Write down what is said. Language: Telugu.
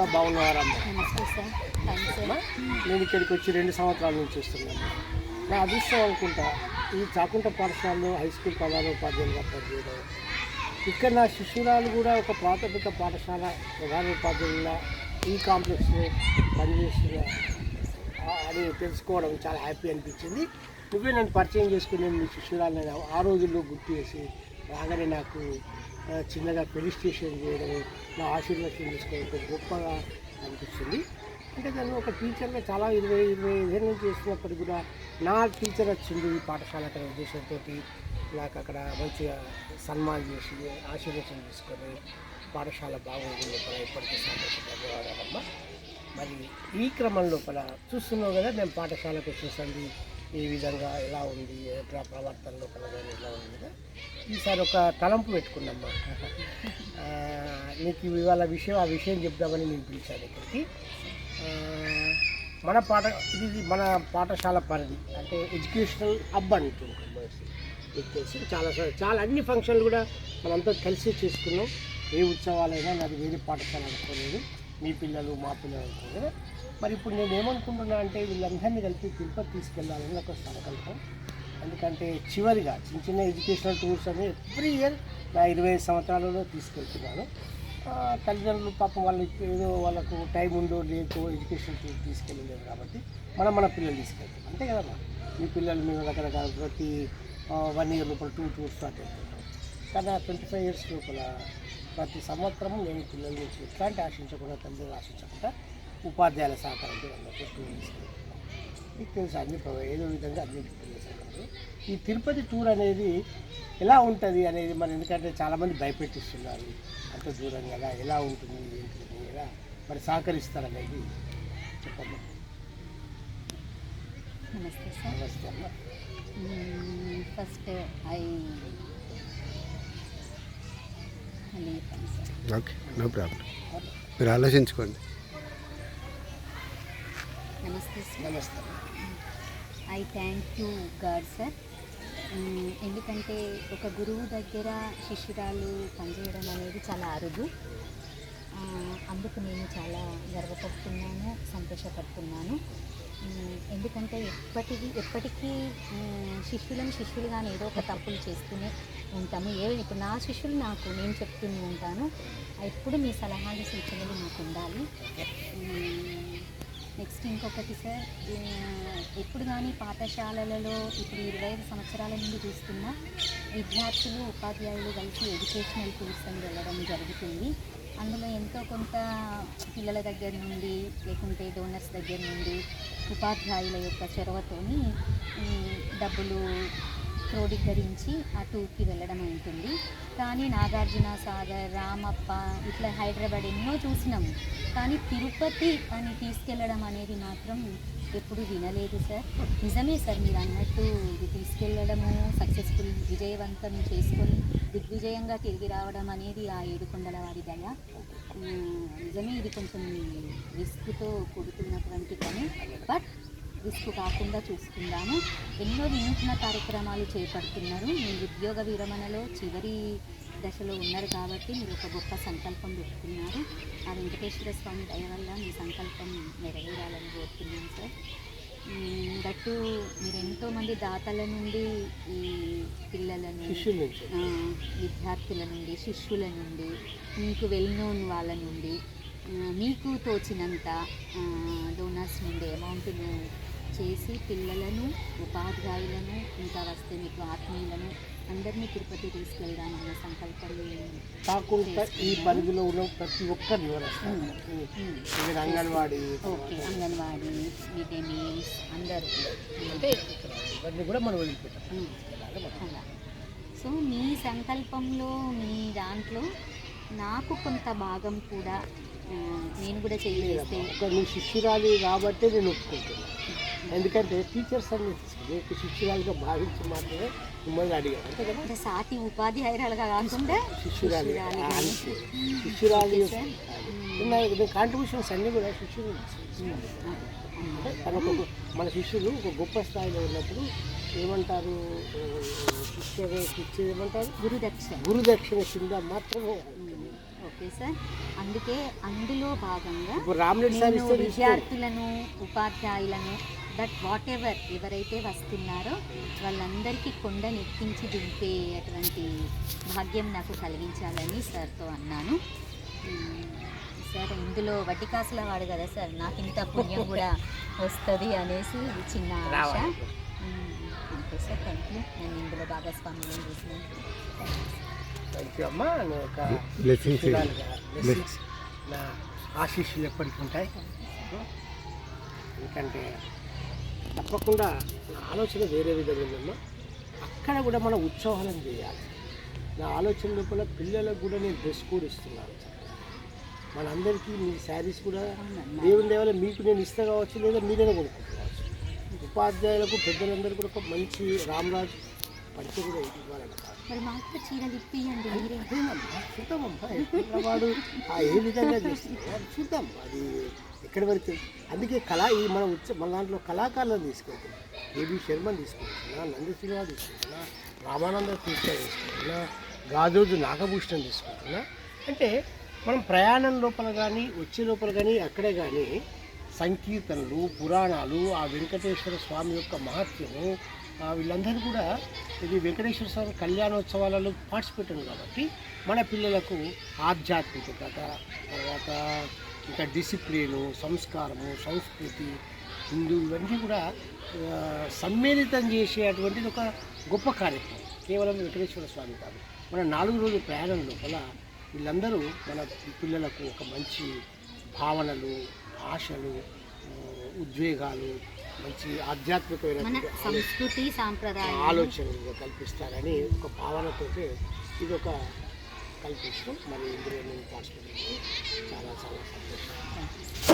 అంతా బాగున్నారమ్మా నేను ఇక్కడికి వచ్చి రెండు సంవత్సరాల నుంచి వస్తున్నాను నా అదృష్టం అనుకుంటా ఈ చాకుంట పాఠశాలలో హై స్కూల్ ప్రధాన ఉపాధ్యాయులుగా పనిచేయడం ఇక్కడ నా శిష్యురాలు కూడా ఒక ప్రాథమిక పాఠశాల ప్రధాన ఉపాధ్యాయుల ఈ కాంప్లెక్స్లో పనిచేస్తున్న. అని తెలుసుకోవడం చాలా హ్యాపీ అనిపించింది. నువ్వే నన్ను పరిచయం చేసుకుని నేను మీ శిష్యురాలు ఆ రోజుల్లో గుర్తు చేసి రాగానే నాకు చిన్నగా పెళ్ళి స్టేషన్ చేయడం నా ఆశీర్వాదం తీసుకోవడం గొప్పగా అనిపిస్తుంది. అంటే దాన్ని ఒక టీచర్గా చాలా ఇరవై ఇరవై ఐదేళ్ళ నుంచి చేస్తున్నప్పటికీ కూడా నా టీచర్ వచ్చింది ఈ పాఠశాల అక్కడ ఉద్దేశంతో నాకు అక్కడ మంచిగా సన్మానం చేసి ఆశీర్వచనం తీసుకొని పాఠశాల బాగుంది లోపల ఇప్పటికీ సంతోషంగా మరి ఈ క్రమం లోపల చూస్తున్నావు కదా మేము పాఠశాలకు వచ్చేసండి ఈ విధంగా ఎలా ఉంది ఎట్లా ప్రవర్తన లోపల కానీ ఎలా ఉంది ఈసారి ఒక తలంపు పెట్టుకున్నామ్మా నీకు ఇవాళ విషయం ఆ విషయం చెప్దామని నేను పిలిచాను ఇక్కడికి. మన పాఠ ఇది మన పాఠశాల పరిధి అంటే ఎడ్యుకేషనల్ హబ్ అని మీకు తెలిసి చాలా సార్లు చాలా అన్ని ఫంక్షన్లు కూడా మనంతా కలిసి చేసుకున్నాం. ఏ ఉత్సవాలైనా నాకు వేరే పాఠశాల అనుకోలేదు. మీ పిల్లలు మా పిల్లలు అనుకోలేదు. మరి ఇప్పుడు నేను ఏమనుకుంటున్నా అంటే వీళ్ళందరినీ కలిపి తిరుపతి తీసుకెళ్ళాలని ఒక సంకల్పం. ఎందుకంటే చివరిగా చిన్న చిన్న ఎడ్యుకేషనల్ టూర్స్ అని ఎవ్రీ ఇయర్ నా ఇరవై ఐదు సంవత్సరాలలో తీసుకెళ్తున్నాను. తల్లిదండ్రులు పాపం వాళ్ళకి ఏదో వాళ్ళకు టైం ఉందో లేకో ఎడ్యుకేషన్ టూర్ తీసుకెళ్ళలేదు కాబట్టి మనం మన పిల్లలు తీసుకెళ్తాం. అంతే కదమ్మా మీ పిల్లలు మేము రకరకాల ప్రతి వన్ ఇయర్ లోపల టూ టూర్స్ స్టార్ట్ అవుతుంటాం కానీ ఆ ట్వంటీ ఫైవ్ ఇయర్స్ లోపల ప్రతి సంవత్సరం నేను పిల్లల నుంచి ఎట్లాంటి ఆశించకుండా తల్లిదండ్రులు ఆశించకుండా ఉపాధ్యాయుల సహకారంతో తీసుకెళ్తాం మీకు తెలుసు అన్ని ఏదో విధంగా అన్ని ఈ తిరుపతి టూర్ అనేది ఎలా ఉంటుంది అనేది మరి ఎందుకంటే చాలామంది భయపెట్టిస్తున్నారు. అంత దూరం కదా ఎలా ఉంటుంది ఏంటి ఎలా? మరి సహకరిస్తారు అనేది చెప్పమ్మా నమస్తే సార్. నమస్తే అమ్మ. ఫస్ట్ ఐ చెప్పండి ఓకే నో ప్రాబ్లం. మీరు ఆలోచించుకోండి. నమస్తే నమస్తే. I thank you God sir. ఎందుకంటే ఒక గురువు దగ్గర శిష్యురాలు పనిచేయడం అనేది చాలా అరుదు. అందుకు నేను చాలా గర్వపడుతున్నాను సంతోషపడుతున్నాను. ఎందుకంటే ఎప్పటికీ ఎప్పటికీ శిష్యులను శిష్యులుగానే ఏదో ఒక తప్పులు చేస్తూనే ఉంటాము. ఏ ఇప్పుడు నా శిష్యులు నాకు నేను చెప్తూనే ఉంటాను. ఎప్పుడు మీ సలహాలు సూచనలు నాకు ఉండాలి. నెక్స్ట్ ఇంకొకటి సార్ ఎప్పుడు కానీ పాఠశాలలలో ఇప్పుడు ఇరవై ఐదు సంవత్సరాల నుండి చూస్తున్న విద్యార్థులు ఉపాధ్యాయులు కలిసి ఎడ్యుకేషనల్ టూర్స్ అని వెళ్ళడం జరుగుతుంది. అందులో ఎంతో కొంత పిల్లల దగ్గర నుండి లేకుంటే డోనర్స్ దగ్గర నుండి ఉపాధ్యాయుల యొక్క చొరవతోని డబ్బులు క్రోడీకరించి అటుకి వెళ్ళడం ఉంటుంది కానీ నాగార్జున సాగర్ రామప్ప ఇట్లా హైదరాబాద్ ఎన్నో చూసినాము కానీ తిరుపతి అని తీసుకెళ్ళడం అనేది మాత్రం ఎప్పుడు వినలేదు సార్. నిజమే సార్ మీరు అన్నట్టు ఇది తీసుకెళ్ళడము సక్సెస్ఫుల్ విజయవంతం చేసుకొని దిగ్విజయంగా తిరిగి రావడం అనేది ఆ ఏడుకొండల వారి దయ. నిజమే ఇది కొంచెం రిస్క్తో కూడుకున్నటువంటి పని. బట్ రిస్క్ కాకుండా చూసుకుందాము. ఎన్నో వినూత్న కార్యక్రమాలు చేపడుతున్నారు. మీ ఉద్యోగ విరమణలో చివరి దశలో ఉన్నారు కాబట్టి మీరు ఒక గొప్ప సంకల్పం పెట్టుకున్నారు. ఆ వెంకటేశ్వర స్వామి దయ వల్ల మీ సంకల్పం నెరవేరాలని కోరుతున్నాను సార్. గట్టు మీరు ఎంతోమంది దాతల నుండి ఈ నుంచి. ఆ, విద్యార్థుల నుండి శిష్యుల నుండి మీకు వెల్ నోన్ వాళ్ళ నుండి మీకు తోచినంత డోనర్స్ నుండి అమౌంట్ను చేసి పిల్లలను ఉపాధ్యాయులను ఇంకా వస్తే మీకు ఆత్మీయులను అందరినీ తిరుపతి తీసుకెళ్దామన్న సంకల్పం కాకుండా ఈ పరిధిలో ఉన్న ప్రతి ఇక్కడ anganwadi okay anganwadi day meals అందరూ అంటే ఇక్కడ ఇవన్నీ కూడా మనం. అలా. సో మీ సంకల్పంలో మీ దాంట్లో నాకు కొంత భాగం కూడా నేను కూడా నీ శిష్యురాలి కాబట్టే నేను ఒప్పుకుంటున్నాను ఎందుకంటే టీచర్స్ అన్ని శిష్యురాలుగా భావించి మాత్రమే మిమ్మల్ని అడిగాను అంతే కదా? సాటి ఉపాధ్యాయురాలుగా కాకుండా శిష్యురాలి. శిష్యురాలి. ఉన్నాయి కాంట్రిబ్యూషన్స్ అన్నీ కూడా శిష్యులు తనకు మన శిష్యులు ఒక గొప్ప స్థాయిలో ఉన్నప్పుడు ఏమంటారు? శిష్య శిష్య ఏమంటారు? గురుదక్ష గురుదక్షిణ కింద మాత్రమే. ఓకే సార్ అందుకే అందులో భాగంగా నేను. విద్యార్థులను ఉపాధ్యాయులను దట్ వాట్ ఎవర్ ఎవరైతే వస్తున్నారో వాళ్ళందరికీ కొండను ఎక్కించి దింపే అటువంటి భాగ్యం నాకు కలిగించాలని సార్తో అన్నాను. సార్ ఇందులో వడ్డీ కాసుల వాడు కదా సార్ నాకు ఇంత పుణ్యం కూడా వస్తుంది అనేసి చిన్న ఆశ. అంతే సార్ థ్యాంక్ యూ నేను ఇందులో భాగస్వామ్యం చేసినందుకు థ్యాంక్ యూ అమ్మా. నీ యొక్క blessings. నా ఆశీస్సులు ఎప్పటికీ ఉంటాయి. ఎందుకంటే తప్పకుండా నా ఆలోచన వేరే విధంగా ఉందమ్మా. అక్కడ కూడా మనం ఉత్సవాలను చేయాలి. నా ఆలోచన లోపల పిల్లలకు కూడా నేను డ్రెస్ కోడ్ ఇస్తున్నాను. మనందరికీ మీ శారీస్ కూడా దేవుని దేవాల మీకు నేను ఇస్తా కావచ్చు లేదా మీరైనా కొనుక్కోవచ్చు ఉపాధ్యాయులకు పెద్దలందరూ కూడా ఒక మంచి రామరాజు పంచి కూడా మరి మాకు చూద్దామమ్మా వాడు? ఏ విధంగా చేస్తున్నాడు చూద్దాం. అది ఎక్కడి వరకు? అందుకే కళా ఈ మన ఉచ్చ మన దాంట్లో కళాకారులను తీసుకెళ్తున్నాం ఏబి శర్మని తీసుకుంటున్నా నందశ్రీనివాస్ తీసుకుంటున్నా రామానంద తీర్థ తీసుకుంటున్నా గాజోజు నాగభూషణం తీసుకుంటున్నా అంటే మనం ప్రయాణం లోపల కానీ వచ్చే లోపల కానీ అక్కడే కానీ సంకీర్తనలు పురాణాలు ఆ వెంకటేశ్వర స్వామి యొక్క మహత్యము వీళ్ళందరూ కూడా ఇది వెంకటేశ్వర స్వామి కళ్యాణోత్సవాలలో పార్టిసిపేట్ కాబట్టి మన పిల్లలకు ఆధ్యాత్మికత తర్వాత ఇంకా డిసిప్లిను సంస్కారము సంస్కృతి హిందూ ఇవన్నీ కూడా సమ్మేళితం చేసేటువంటిది ఒక గొప్ప కార్యక్రమం. కేవలం వెంకటేశ్వర స్వామి కాదు. మన నాలుగు రోజుల ప్రయాణం లోపల వీళ్ళందరూ మన పిల్లలకు ఒక మంచి భావనలు ఆశలు ఉద్వేగాలు మంచి మన ఆధ్యాత్మికమైన సంస్కృతి సాంప్రదాయాలు. ఆలోచనలు కల్పిస్తారని ఒక భావనతో ఇది ఒక కల్పించడం. మరి ఇందులో నేను పార్టిసిపేట్ చేసి చాలా చాలా సంతోషం.